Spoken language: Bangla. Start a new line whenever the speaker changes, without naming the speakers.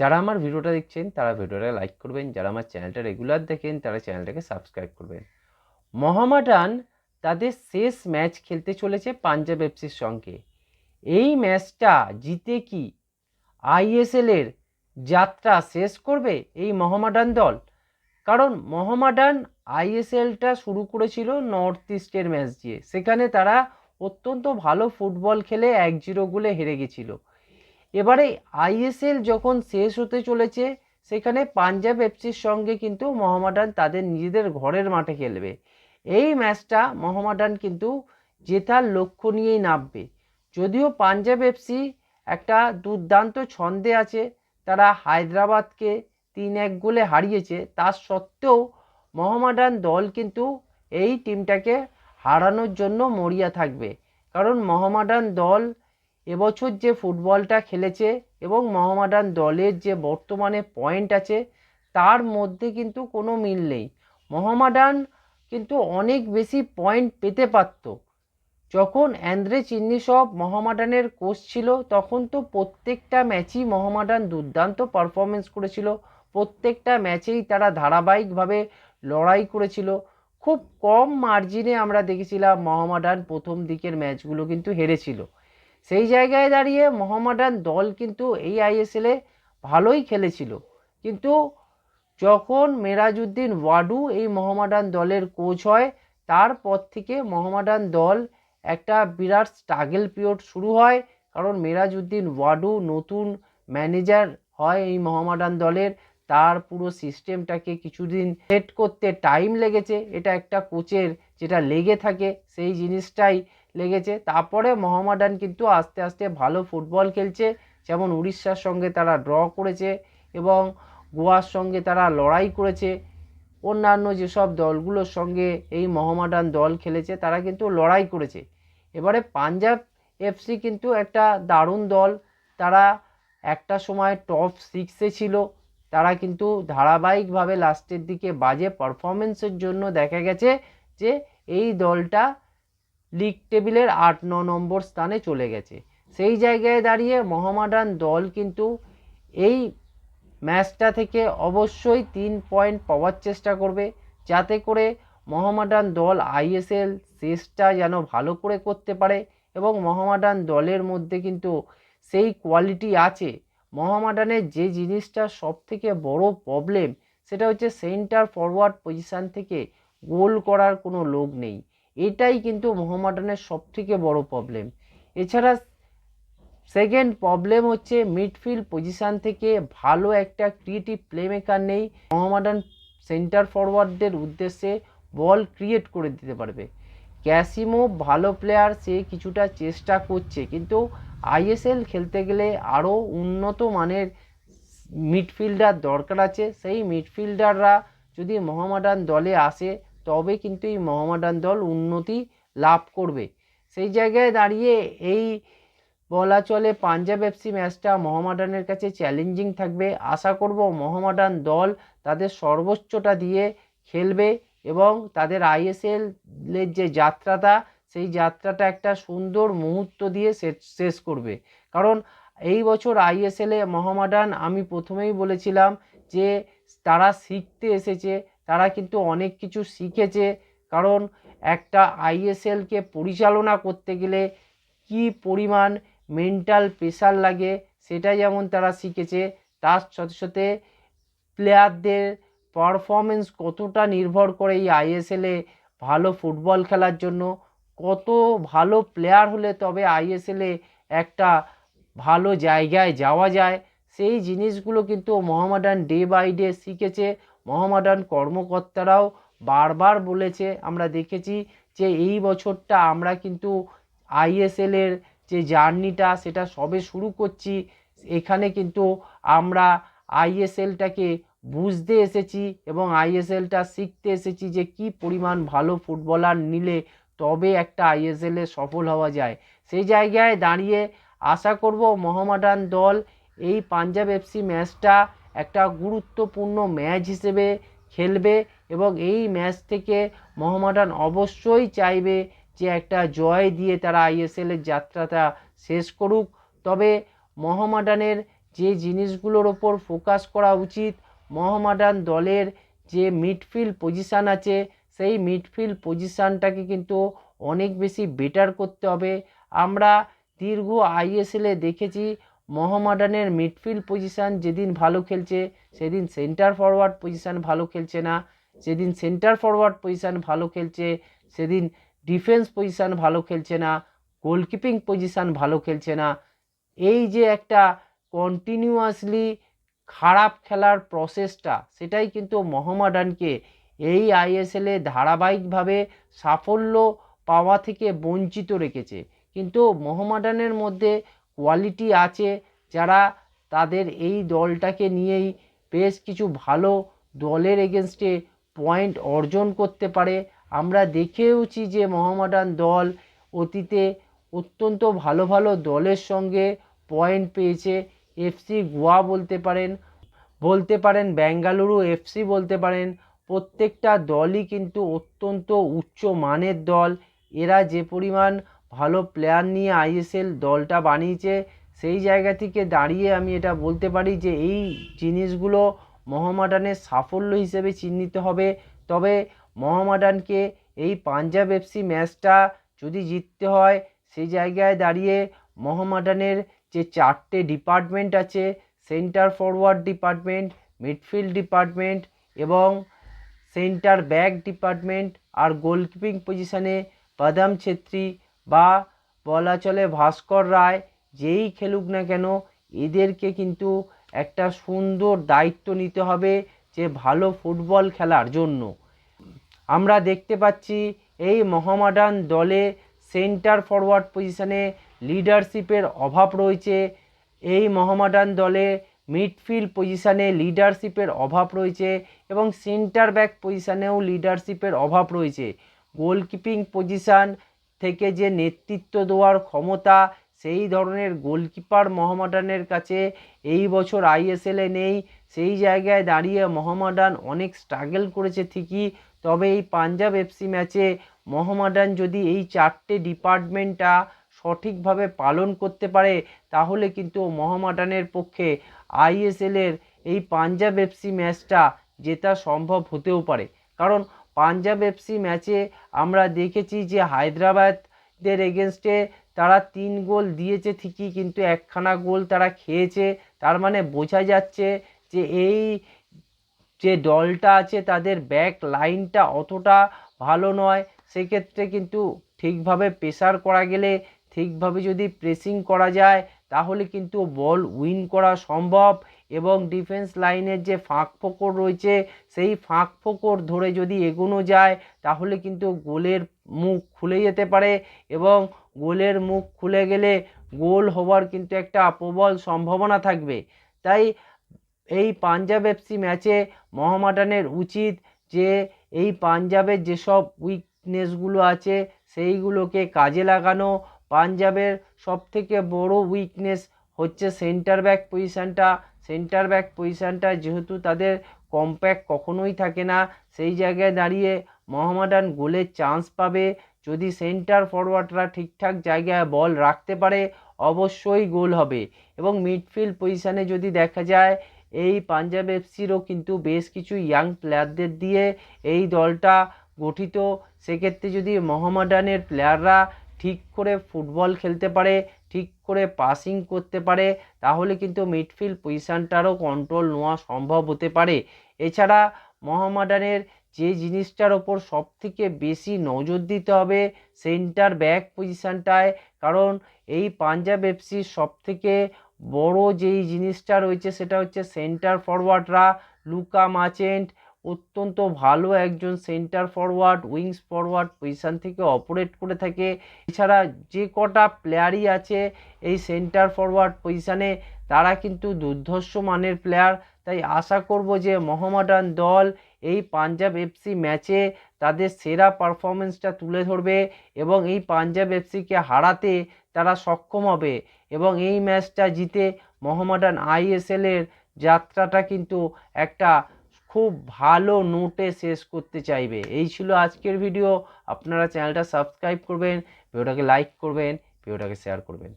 যারা আমার ভিডিওটা দেখছেন, তারা ভিডিওটা লাইক করবেন। যারা আমার চ্যানেলটা রেগুলার দেখেন, তারা চ্যানেলটাকে সাবস্ক্রাইব করবেন। মোহামেডান তাদের শেষ ম্যাচ খেলতে চলেছে পাঞ্জাব এফসির সঙ্গে। এই ম্যাচটা জিতে কি আইএসএলের যাত্রা শেষ করবে এই মহামাডান দল? কারণ মহামাডান আইএসএলটা শুরু করেছিল নর্থ ইস্টের ম্যাচ দিয়ে। সেখানে তারা অত্যন্ত ভালো ফুটবল খেলে এক জিরো গোলে হেরে গেছিল। এবারে আইএসএল যখন শেষ হতে চলেছে, সেখানে পাঞ্জাব এফসির সঙ্গে কিন্তু মোহামেডান তাদের নিজেদের ঘরের মাঠে খেলবে। এই ম্যাচটা মোহামেডান কিন্তু জেতার লক্ষ্য নিয়েই নামবে। যদিও পাঞ্জাব এফসি একটা দুর্দান্ত ছন্দে আছে, তারা হায়দ্রাবাদকে তিন এক গোলে হারিয়েছে তার সত্ত্বেও মোহামেডান দল কিন্তু এই টিমটাকে হারানোর জন্য মরিয়া থাকবে। কারণ মোহামেডান দল এবছর যে ফুটবলটা খেলেছে এবং মোহামেডান দলের যে বর্তমানে পয়েন্ট আছে, তার মধ্যে কিন্তু কোনো মিল নেই। মোহামেডান কিন্তু অনেক বেশি পয়েন্ট পেতে পারত। যখন অ্যান্দ্রে চিন্নিসব মোহামেডানের কোচ ছিল, তখন তো প্রত্যেকটা ম্যাচই মোহামেডান দুর্দান্ত পারফরমেন্স করেছিল। প্রত্যেকটা ম্যাচেই তারা ধারাবাহিকভাবে লড়াই করেছিল। খুব কম মার্জিনে আমরা দেখেছিলাম মোহামেডান প্রথম দিকের ম্যাচগুলো কিন্তু হেরেছিল। সেই জায়গায় দাঁড়িয়ে মোহামেডান দল কিন্তু এই আইএসএলে ভালোই খেলেছিল। কিন্তু যখন মেরাজউদ্দিন ওয়াডু এই মোহামেডান দলের কোচ হয় তারপর থেকে মোহামেডান দল একটা বিরাট স্ট্রাগল পিরিয়ড শুরু হয়। কারণ মেরাজউদ্দিন ওয়াডু নতুন ম্যানেজার হয় এই মোহামেডান দলের। তার পুরো সিস্টেমটাকে কিছুদিন সেট করতে টাইম লেগেছে। এটা একটা কোচের যেটা লেগে থাকে সেই জিনিসটাই লেগেছে। তারপরে মোহামেডান কিন্তু আস্তে আস্তে ভালো ফুটবল খেলছে। যেমন উড়িষ্যার সঙ্গে তারা ড্র করেছে এবং গোয়ার সঙ্গে তারা লড়াই করেছে। অন্যান্য যেসব দলগুলোর সঙ্গে এই মোহামেডান দল খেলেছে, তারা কিন্তু লড়াই করেছে। এবারে পাঞ্জাব এফসি কিন্তু একটা দারুণ দল। তারা একটা সময় টপ সিক্সে ছিল। তারা কিন্তু ধারাবাহিকভাবে লাস্টের দিকে বাজে পারফরমেন্সের জন্য দেখা গেছে। যে এই দলটা লিগ টেবিলের আট, ন নম্বর স্থানে চলে গেছে। সেই জায়গায় দাঁড়িয়ে মোহামেডান দল কিন্তু এই ম্যাচটা থেকে অবশ্যই তিন পয়েন্ট পাওয়ার চেষ্টা করবে, যাতে করে মোহামেডান দল আইএসএল শেষটা যেন ভালো করে করতে পারে এবং মোহামেডান দলের মধ্যে কিন্তু সেই কোয়ালিটি আছে। মোহামেডানের যে জিনিসটা সব থেকে বড় প্রবলেম সেটা হচ্ছে সেন্টার ফরওয়ার্ড পজিশান থেকে গোল করার কোনো লোক নেই। এটাই কিন্তু মোহামেডানের সব থেকে বড় প্রবলেম এছাড়া সেকেন্ড প্রবলেম হচ্ছে মিডফিল্ড পজিশান থেকে ভালো একটা ক্রিয়েটিভ প্লেমেকার নেই। মোহামেডান সেন্টার ফরওয়ার্ডদের উদ্দেশ্যে বল ক্রিয়েট করে দিতে পারবে। ক্যাসিমো ভালো প্লেয়ার সে কিছুটা চেষ্টা করছে, কিন্তু আইএসএল খেলতে গেলে আরও উন্নত মানের মিডফিল্ডার দরকার আছে। সেই মিডফিল্ডাররা যদি মোহামেডান দলে আসে তবে কিন্তু এই মোহামেডান দল উন্নতি লাভ করবে। সেই জায়গায় দাঁড়িয়ে এই বলা চলে পাঞ্জাব এফসি ম্যাচটা মোহামেডানের কাছে চ্যালেঞ্জিং থাকবে। আশা করব মোহামেডান দল তাদের সর্বোচ্চটা দিয়ে খেলবে এবং তাদের আইএসএলের যে যাত্রাটা, সেই যাত্রাটা একটা সুন্দর মুহূর্ত দিয়ে শেষ করবে। কারণ এই বছর আইএসএলে মোহামেডান আমি প্রথমেই বলেছিলাম যে তারা শিখতে এসেছে তারা কিন্তু অনেক কিছু শিখেছে। কারণ একটা আইএসএলকে পরিচালনা করতে গেলে কি পরিমাণ মেন্টাল প্রেশার লাগে সেটা যেমন তারা শিখেছে, তার সাথে সাথে প্লেয়ারদের পারফরমেন্স কতটা নির্ভর করে এই আইএসএলে ভালো ফুটবল খেলার জন্য। কত ভালো প্লেয়ার হলে তবে আইএসএলে একটা ভালো জায়গায় যাওয়া যায়। সেই জিনিসগুলো কিন্তু মোহামেডান ডে বাই ডে শিখেছে। মোহামেডান কর্মকর্তারাও বারবার বলেছে, আমরা দেখেছি যে এই বছরটা আমরা কিন্তু আইএসএলের যে জার্নিটা, সেটা সবে শুরু করছি। এখানে কিন্তু আমরা আইএসএলটাকে বুঝতে এসেছি এবং আইএসএলটা শিখতে এসেছি যে কি পরিমাণ ভালো ফুটবলার নিলে তবে একটা আইএসএলে সফল হওয়া যায়। সেই জায়গায় দাঁড়িয়ে আশা করব মোহামেডান দল এই পাঞ্জাব এফসি ম্যাচটা একটা গুরুত্বপূর্ণ ম্যাচ হিসেবে খেলবে এবং এই ম্যাচ থেকে মোহামেডান অবশ্যই চাইবে যে একটা জয় দিয়ে তারা আইএসএলের যাত্রাটা শেষ করুক। তবে মোহামেডানের যে জিনিসগুলোর ওপর ফোকাস করা উচিত, মোহামেডান দলের যে মিডফিল্ড পজিশান আছে, সেই মিডফিল্ড পজিশানটাকে কিন্তু অনেক বেশি বেটার করতে হবে। আমরা দীর্ঘ আইএসএলে দেখেছি মোহামেডানের মিডফিল্ড পজিশান যেদিন ভালো খেলছে, সেদিন সেন্টার ফরওয়ার্ড পজিশান ভালো খেলছে না যেদিন সেন্টার ফরওয়ার্ড পজিশান ভালো খেলছে, সেদিন ডিফেন্স পজিশান ভালো খেলছে না, গোলকিপিং পজিশান ভালো খেলছে না। এই যে একটা কন্টিনিউয়াসলি খারাপ খেলার প্রসেসটা, সেটাই কিন্তু মোহামেডানকে এই আইএসএলে ধারাবাহিকভাবে সাফল্য পাওয়া থেকে বঞ্চিত রেখেছে। কিন্তু মোহামেডানের মধ্যে কোয়ালিটি আছে, যারা তাদের এই দলটাকে নিয়েই বেশ কিছু ভালো দলের এগেনস্টে পয়েন্ট অর্জন করতে পারে। আমরা দেখেওছি যে মোহামেডান দল অতীতে অত্যন্ত ভালো ভালো দলের সঙ্গে পয়েন্ট পেয়েছে। এফসি গোয়া বলতে পারেন বলতে পারেন বেঙ্গালুরু এফসি বলতে পারেন, প্রত্যেকটা দলই কিন্তু অত্যন্ত উচ্চ মানের দল। এরা যে পরিমাণ ভালো প্লেয়ার নিয়ে আইএসএল দলটা বানিয়েছে, সেই জায়গা থেকে দাঁড়িয়ে আমি এটা বলতে পারি যে এই জিনিসগুলো মোহামেডানের সাফল্য হিসেবে চিহ্নিত হবে। তবে মোহামেডানকে এই পাঞ্জাব এফসি ম্যাচটা যদি জিততে হয়, সেই জায়গায় দাঁড়িয়ে মোহামেডানের যে চারটে ডিপার্টমেন্ট আছে, centre forward department, midfield department এবং সেন্টার ব্যাক ডিপার্টমেন্ট আর গোলকিপিং পজিশানে বাদাম ছেত্রী বা বলা চলে ভাস্কর রায়, যেই খেলুক না কেন, এদেরকে কিন্তু একটা সুন্দর দায়িত্ব নিতে হবে যে ভালো ফুটবল খেলার জন্য। আমরা দেখতে পাচ্ছি এই মহামাডান দলে সেন্টার ফরওয়ার্ড পজিশনে লিডারশিপের অভাব রয়েছে। এই মহামাডান দলে মিডফিল্ড পজিশানে লিডারশিপের অভাব রয়েছে এবং সেন্টার ব্যাক পজিশানেও লিডারশিপের অভাব রয়েছে। গোলকিপিং পজিশান থেকে যে নেতৃত্ব দেওয়ার ক্ষমতা, সেই ধরনের গোলকিপার মোহামেডানের কাছে এই বছর আইএসএলে নেই। সেই জায়গায় দাঁড়িয়ে মোহামেডান অনেক স্ট্রাগল করেছে ঠিকই, তবে এই পাঞ্জাব এফসি ম্যাচে মোহামেডান যদি এই চারটে ডিপার্টমেন্টটা সঠিকভাবে পালন করতে পারে, তাহলে কিন্তু মোহামেডানের পক্ষে আইএসএলের এই পাঞ্জাব এফসি ম্যাচটা জেতা সম্ভব হতেও পারে। কারণ পাঞ্জাব এফসি ম্যাচে আমরা দেখেছি যে হায়দ্রাবাদের এগেনস্টে তারা তিন গোল দিয়েছে ঠিকই, কিন্তু একখানা গোল তারা খেয়েছে। তার মানে বোঝা যাচ্ছে যে এই যে দলটা আছে তাদের ব্যাক লাইনটা অতটা ভালো নয়। সেক্ষেত্রে কিন্তু ঠিকভাবে প্রেসার করা গেলে, ঠিকভাবে যদি প্রেসিং করা যায়, তাহলে কিন্তু বল উইন করা সম্ভব। এবং ডিফেন্স লাইনের যে ফাঁক ফোকর রয়েছে, সেই ফাঁক ফোকর ধরে যদি এগোনো যায়, তাহলে কিন্তু গোলের মুখ খুলে যেতে পারে এবং গোলের মুখ খুলে গেলে গোল হওয়ার কিন্তু একটা প্রবল সম্ভাবনা থাকবে। তাই এই পাঞ্জাব এফসি ম্যাচে মোহামেডানের উচিত যে এই পাঞ্জাবের যেসব উইকনেসগুলো আছে, সেইগুলোকে কাজে লাগানো। পাঞ্জাবের সবথেকে বড় উইকনেস হচ্ছে সেন্টার ব্যাক পজিশানটা সেন্টার ব্যাক পজিশানটা যেহেতু তাদের কম্প্যাক্ট কখনোই থাকে না, সেই জায়গায় দাঁড়িয়ে মোহামেডান গোলের চান্স পাবে। যদি সেন্টার ফরওয়ার্ডরা ঠিকঠাক জায়গায় বল রাখতে পারে, অবশ্যই গোল হবে। এবং মিডফিল্ড পজিশানে যদি দেখা যায়, এই পাঞ্জাব এফসিরও কিন্তু বেশ কিছু ইয়াং প্লেয়ারদের দিয়ে এই দলটা গঠিত। সেক্ষেত্রে যদি মোহামেডানের প্লেয়াররা ঠিক করে ফুটবল খেলতে পারে ঠিক করে পাসিং করতে পারে, তাহলে কিন্তু মিডফিল্ড পজিশানটারও কন্ট্রোল নেওয়া সম্ভব হতে পারে। এছাড়া মোহামেডানের যে জিনিসটার ওপর সবথেকে বেশি নজর দিতে হবে সেন্টার ব্যাক পজিশানটায় কারণ এই পাঞ্জাব এফসির সবথেকে বড় যেই জিনিসটা রয়েছে, সেটা হচ্ছে সেন্টার ফরওয়ার্ডরা লুকা, মাচেন্ট অত্যন্ত ভালো একজন centre forward wings forward position থেকে অপারেট করে থাকে। এছাড়া যে কটা প্লেয়ারই আছে এই সেন্টার ফরওয়ার্ড পজিশানে তারা কিন্তু দুর্ধর্ষ মানের প্লেয়ার তাই আশা করব যে মোহামেডান দল এই পাঞ্জাব এফসি ম্যাচে তাদের সেরা পারফরমেন্সটা তুলে ধরবে এবং এই পাঞ্জাব এফসিকে হারাতে তারা সক্ষম হবে এবং এই ম্যাচটা জিতে মোহামেডান আইএসএলের যাত্রাটা কিন্তু একটা খুব ভালো নোটে শেষ করতে চাইবে। এই ছিল আজকের ভিডিও আপনারা চ্যানেলটা সাবস্ক্রাইব করবেন ভিডিওটাকে লাইক করবেন ভিডিওটাকে শেয়ার করবেন।